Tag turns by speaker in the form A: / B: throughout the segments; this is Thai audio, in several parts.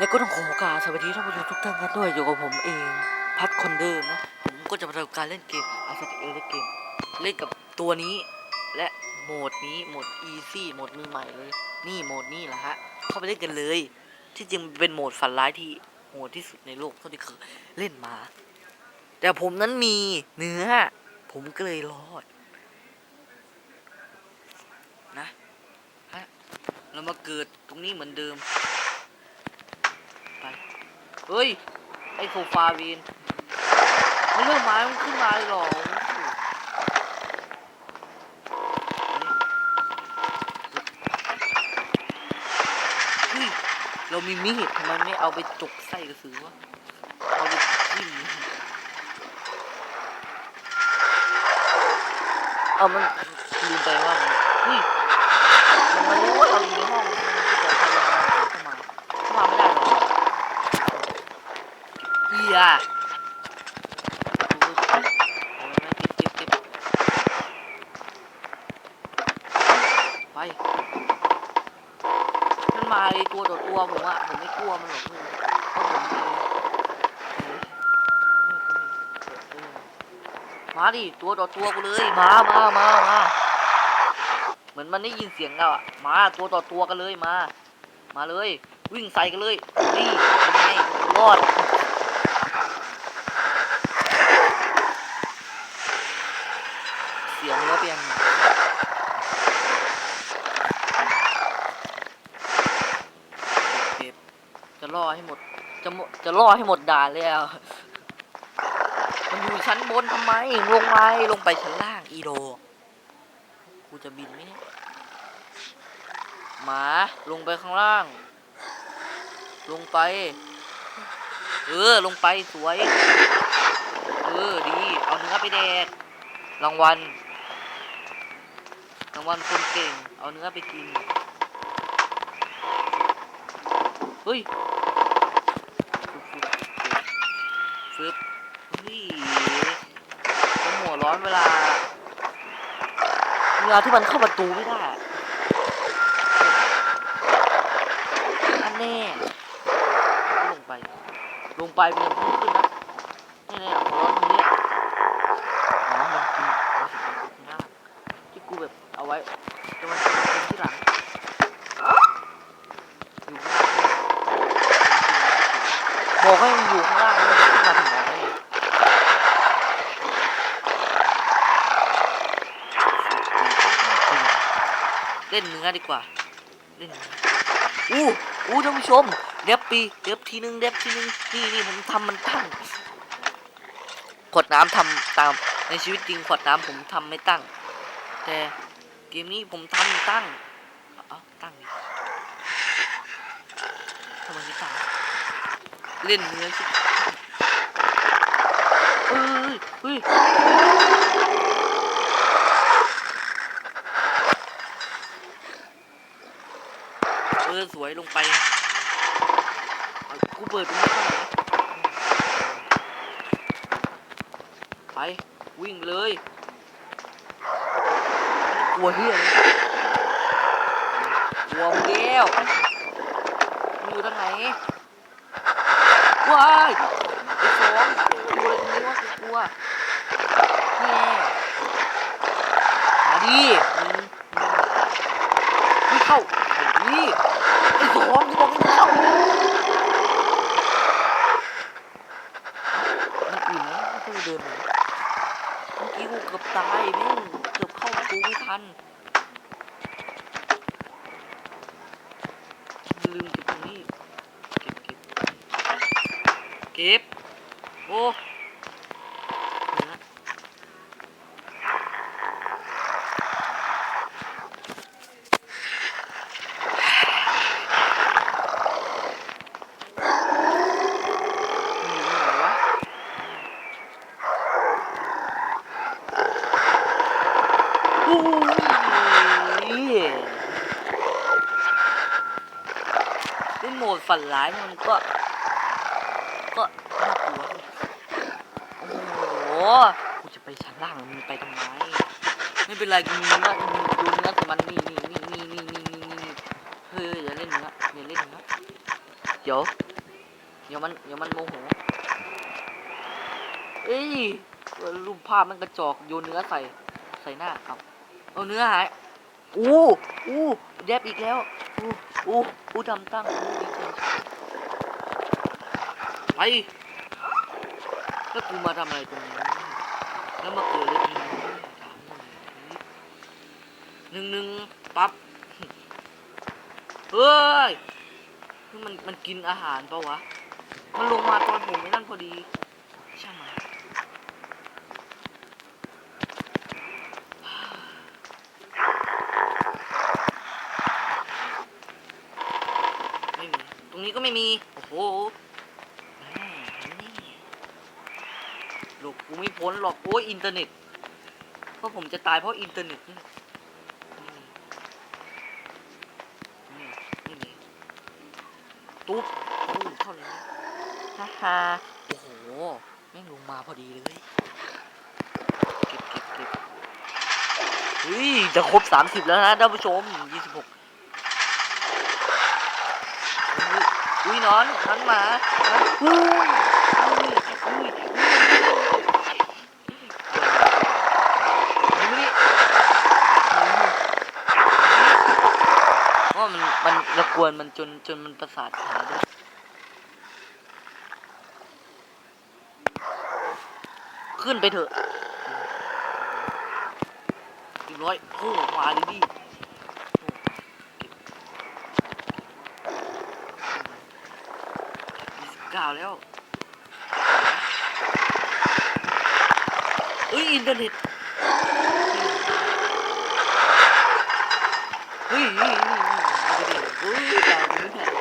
A: และก็ต้องขอโอกาสสวัสดีท่านผู้ชมทุกท่านกันด้วยอยู่กับผมเองพัดคนเดิมนะผมก็จะมาทำการเล่นเกมอาสติเอเล่นเกมเล่นกับตัวนี้ และโหมดนี้โหมด easy โหมดมือใหม่เลย นี่โหมดนี้แหละฮะเข้าไปเล่นกันเลย ที่จริงเป็นโหมดฝันร้ายที่โหดที่สุดในโลกเท่าที่เคยเล่นมา แต่ผมนั้นมีเนื้อ ผมก็เลยรอดนะฮะเรามาเกิดตรงนี้เหมือนเดิม ไป เฮ้ย ไอโซฟาวีนมันเรื่องไม้มันขึ้นมาเลยหรอเฮ้ยเรามีมีดทำไมไม่เอาไปจกไส้กระสือวะ เอาไปทิ่มเอามันลืมไปว่ามันเฮ้ยมันมารู้ว่าเราอยู่ในห้องมันก็จะทำยังไงเข้ามาเข้ามาไม่ได้หรอกเอี ยไปมันมาเลยตัวต่อตัวผมอะผมไม่กลัวมันหรอกเพื่อนเพราะผมมีมาดิตัวต่อตัวกูเลยมามามามาเหมือนมันได้ยินเสียงเราอะมาตัวต่อตัวกันเลยมา มาเลย วิ่งใส่กันเลยนี่เป็นไงรอด เสียงรถเปียงเก็บจะ ล่อให้หมด จะจะล่อให้หมดด่านแล้วมันอยู่ชั้นบนทำไม ลงมาลงไปชั้นล่างอีโดกูจะบินไหมเนี่ยหมาลงไปข้างล่าง ลงไป เออ ลงไปสวย เออ ดี เอาเนื้อไปแดก รางวัล รางวัลคนเก่ง เอาเนื้อไปกิน เฮ้ย ฟึบฟึบฟึบเฮ้ยผมหัวร้อนเวลา เวลาที่มันเข้าประตูไม่ได้ อันแน่ลงไป ลงไปเป็นยังพุ่งขึ้นแน่หัวร้อนตรงนี้อ๋อมันกินมันกินมันกินข้างล่างที่กูแบบเอาไว้จะมันกินที่หลังอยู่ข้างล่างบอกให้มันอยู่ข้างล่างแล้วมันจะขึ้นมาถึงไหนได้ไง เล่นเนื้อดีกว่าเล่นเนื้ออู้อู้ท่านผู้ชม เด็บปีเด็บทีนึงเด็บทีนึงนี่นี่ผมทำมันตั้งขวดน้ำทำตามในชีวิตจริงขวดน้ำผมทำไม่ตั้ง แต่เกมนี้ผมทำตั้งเอ้าตั้งดิทำไมไม่ตั้งเล่นเนื้อสิเฮ้ยเฮ้ย เออสวยลงไปกูเปิดตรงนี้ก่อนนะไปวิ่งเลยกลัวเฮียเลยกลัวมึงแล้วมึงอยู่ทางไหนว้ายไอ้สองกลัวอะไรตรงนี้วะกูกลัวแน่มาดิมึงมึงเข้าไอ้นี่ ไอ้องกูบอกไม่เข้ามันอื่นนะไม่ต้องเดินเลยเมื่อกี้กูเกือบตายแม่งเกือบเข้ากูไม่ทันลืมเก็บตรงนี้ เก็บเก็บเก็บโอ้ นี่โหมดฝันร้ายมันก็ ก็น่ากลัวโอ้โหกูจะไปชั้นล่างมึงไปทำไม ไม่เป็นไรกูเนื้อดูนื้อกับมันนี่นี่นี่นี่นี่นี่นี่เฮ้ยอย่าเล่นนื้ออย่าเล่นนื้อเดี๋ยวเดี๋ยวมันเดี๋ยวมันโมโหเอ้ยรูปภาพมันกระจอกโยนเนื้อใส่ ใส่หน้าครับ เอาเนื้อหายอู้อู้แยบอีกแล้วอู้อู้อู้ทำตั้งไปแล้วกูมาทำอะไรตรงนี้แล้วมาเกิดเรื่องนี้หนึ่งหนึ่งปั๊บเฮ้ยมันมันกินอาหารปะวะ มันลงมาตอนผมไม่นั่นพอดีใช่ไหมไม่มี ตรง นี้ก็ไม่มี โอ้โหหลบกูไม่พ้นหรอกโอ้ยอินเทอร์เน็ต เพราะผมจะตายเพราะอินเทอร์เน็ตนี่ตุ๊บตุ๊บเท่านี้ฮ่าฮ่าโอ้โห แม่งลงมาพอดีเลย เก็บเก็บเก็บเฮ้ย จะครบสามสิบแล้วนะท่านผู้ชมยี่สิบหกอุ้ย นอนนอนหมาอุ้ยอุ้ยอุ้ยอุ้ยเพรามันมันระกวนมันจนจนมันประสาทขาด้วยขึ้นไปเถอะอีกร้อยโอ้มาเลยดิยี่สิบเก้า แล้วเอ้ยอินเทอร์เน็ตเฮ้ยเฮ้ยเฮ้ยเอาไปดิเฮ้ยจ่ายไปไม่แพง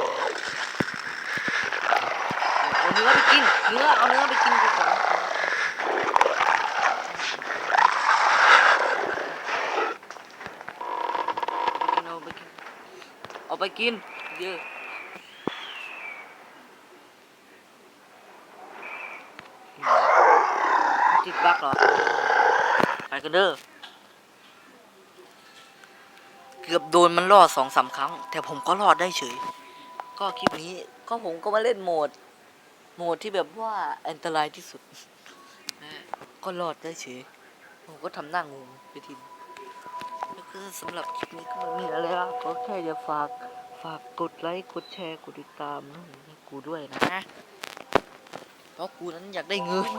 A: เอาเนื้อไปกินเนื้อเอาเนื้อไปกินดีกว่าเอาไปกินเอาไปกินเยอะ ติดบักเหรอ ไปกันเด้อ เกือบโดนมันรอดสองสามครั้ง แต่ผมก็รอดได้เฉย ก็คลิปนี้ก็ผมก็มาเล่นโหมด โหมดที่แบบว่าอันตรายที่สุด ก็รอดได้เฉย ผมก็ทำหน้างงไปทีนึงแล้วก็สำหรับคลิปนี้ก็ไม่มีอะไรละก็แค่จะฝากฝากกดไลค์กดแชร์กดติดตามให้กูด้วยนะเพราะกูนั้นอยากได้เงิน